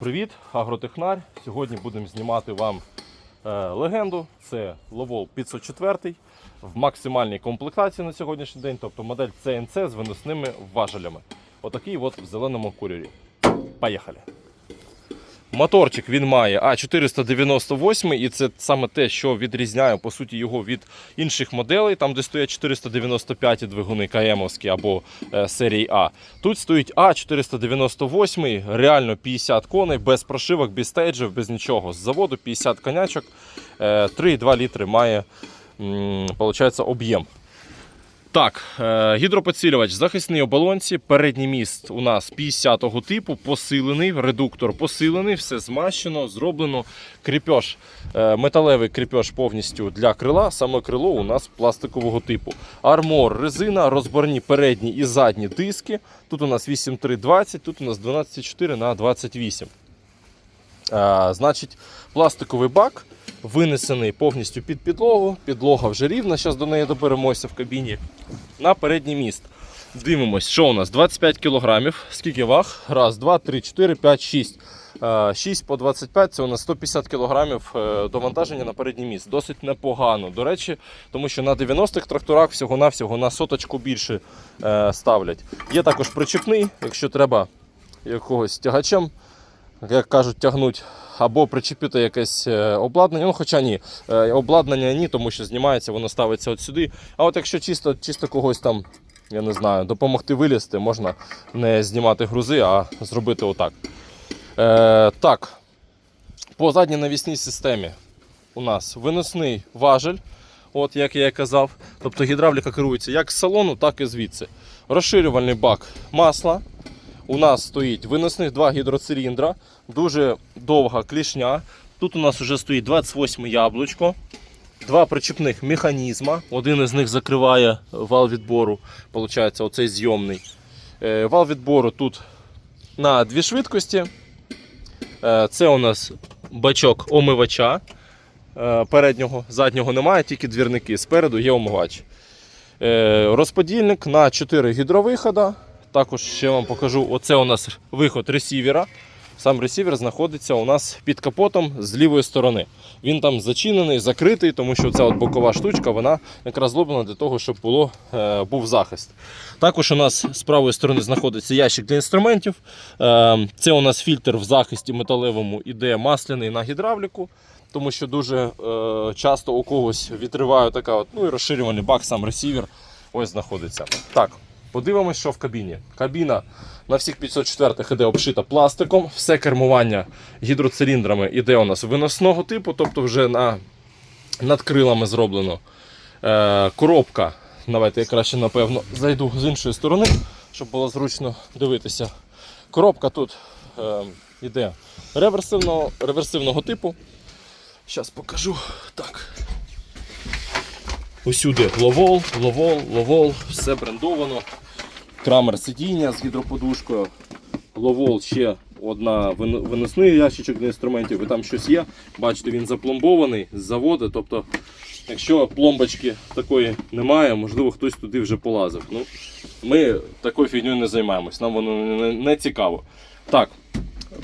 Привіт, агротехнар. Сьогодні будемо знімати вам е, легенду. Це Ловол 504 в максимальній комплектації на сьогоднішній день, тобто модель CNC з виносними важелями. Отакий от в зеленому кольорі. Поїхали. Моторчик він має А498, і це саме те, що відрізняє по суті його від інших моделей, там де стоять 495 двигуни КМовські або е, серії А. Тут стоїть А498, реально 50 коней, без прошивок, без стейджів, без нічого. З заводу 50 конячок, е, 3,2 літри має м, об'єм. Так, е, гідропідсилювач захисний оболонці. Передній міст у нас 50-го типу, посилений, редуктор посилений, все змащено, зроблено. Кріпеж, е, металевий кріпеж повністю для крила. Саме крило у нас пластикового типу. Армор, резина, розборні передні і задні диски. Тут у нас 8320, тут у нас 124 на 28. Е, значить, пластиковий бак винесений повністю під підлогу. Підлога вже рівна, зараз до неї доберемося в кабіні. На передній міст. Дивимось, що у нас 25 кг. Скільки ваг? Раз, два, три, чотири, п'ять, шість. Е, 6 по 25 це у нас 150 кг довантаження на передній міст. Досить непогано. До речі, тому що на 90-х тракторах всього-навсього на соточку більше е, ставлять. Є також причепний, якщо треба якогось тягачем, як кажуть, тягнуть. Або причепити якесь е, обладнання. Ну, хоча ні, е, обладнання ні, тому що знімається, воно ставиться от сюди. А от якщо чисто, чисто когось там, я не знаю, допомогти вилізти, можна не знімати грузи, а зробити отак. Е, так, по задній навісній системі у нас виносний важель, от як я і казав. Тобто гідравліка керується як з салону, так і звідси. Розширювальний бак масла. У нас стоїть виносних два гідроциліндра, дуже довга клішня. Тут у нас вже стоїть 28 яблучко, два причепних механізма. Один із них закриває вал відбору, виходить, оцей зйомний. Е, Вал відбору тут на дві швидкості. Е, Це у нас бачок омивача. Е, Переднього, заднього немає, тільки двірники. Спереду є омивач. Розподільник на 4 гідровихода. Також ще вам покажу, оце у нас виход ресівера. Сам ресівер знаходиться у нас під капотом з лівої сторони. Він там зачинений, закритий, тому що ця от бокова штучка вона якраз зроблена для того, щоб було, е, був захист. Також у нас з правої сторони знаходиться ящик для інструментів. Е, це у нас фільтр в захисті металевому іде масляний на гідравліку, тому що дуже е, часто у когось відриває така от, ну і розширювальний бак, сам ресівер ось знаходиться. Так, Подивимось, що в кабіні. Кабіна на всіх 504-х іде обшита пластиком. Все кермування гідроциліндрами іде у нас виносного типу, тобто вже на, над крилами зроблено. Е, коробка. Давайте я краще, напевно, зайду з іншої сторони, щоб було зручно дивитися. Коробка тут е, іде реверсивного, реверсивного типу. Зараз покажу. Так. Усюди ловол, ловол, ловол, все брендовано. Крамер сидіння з гідроподушкою. Ловол ще одна виносний ящичок для інструментів, і там щось є. Бачите, він запломбований з заводу. Тобто, якщо пломбочки такої немає, можливо, хтось туди вже полазив. Ну, ми такою фігньою не займаємось, нам воно не, цікаво. Так,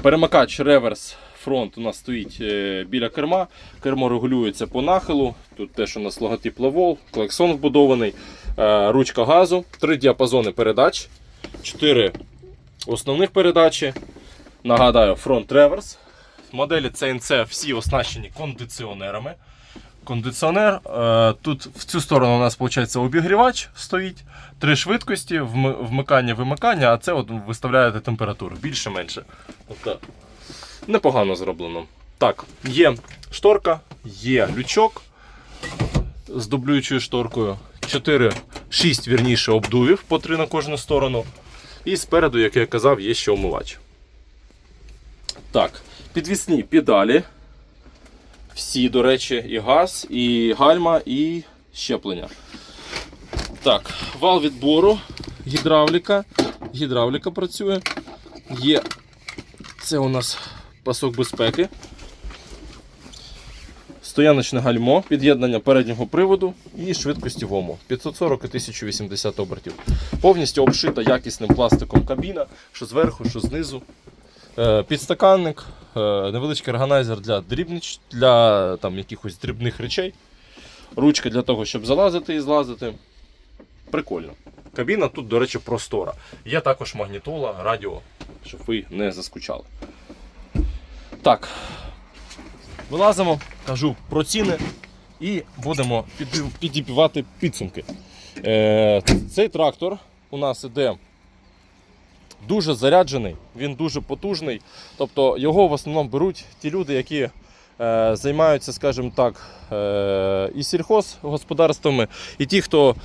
перемикач реверс фронт у нас стоїть е, біля керма. Кермо регулюється по нахилу. Тут теж у нас логотип Лавол, клаксон вбудований, ручка газу, три діапазони передач, чотири основних передачі. Нагадаю, фронт реверс. Моделі CNC всі оснащені кондиціонерами. Кондиціонер. е, Тут в цю сторону у нас виходить обігрівач стоїть. Три швидкості, вмикання, вимикання, а це от виставляєте температуру більше-менше. Тобто непогано зроблено. Так, є шторка, є лючок з дублюючою шторкою. 4, 6 вірніше обдувів по 3 на кожну сторону. І спереду, як я казав, є ще омивач. Так, підвісні педалі. Всі, до речі, і газ, і гальма, і щеплення. Так, вал відбору, гідравліка. Гідравліка працює. Є це у нас пасок безпеки. Стояночне гальмо, під'єднання переднього приводу і швидкості ВОМу 540 і 1080 обертів. Повністю обшита якісним пластиком кабіна, що зверху, що знизу. Е, Підстаканник, е, невеличкий органайзер для дрібнич, для там, якихось дрібних речей. Ручка для того, щоб залазити і злазити. Прикольно. Кабіна тут, до речі, простора. Є також магнітола, радіо, щоб ви не заскучали. Так. Вилазимо, кажу про ціни і будемо підібивати підсумки. Е, цей трактор у нас іде дуже заряджений, він дуже потужний. Тобто його в основному беруть ті люди, які е, займаються, скажімо так, е, і сільхозгосподарствами, і ті, хто е,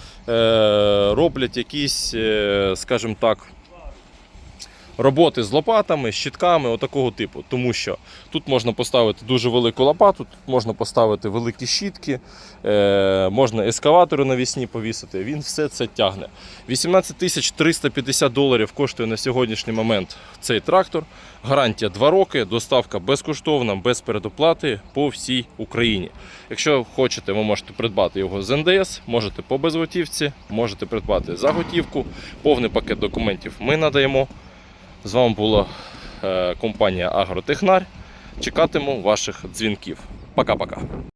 роблять якісь, е, скажімо так, роботи з лопатами, щитками, отакого типу. Тому що тут можна поставити дуже велику лопату, тут можна поставити великі щітки, е, можна ескаватори навісні повісити. Він все це тягне. 18 тисяч 350 доларів коштує на сьогоднішній момент цей трактор. Гарантія 2 роки, доставка безкоштовна, без передоплати по всій Україні. Якщо хочете, ви можете придбати його з НДС, можете по безготівці, можете придбати за готівку. Повний пакет документів ми надаємо. З вами була е, компанія Агротехнар. Чекатиму ваших дзвінків. Пока-пока.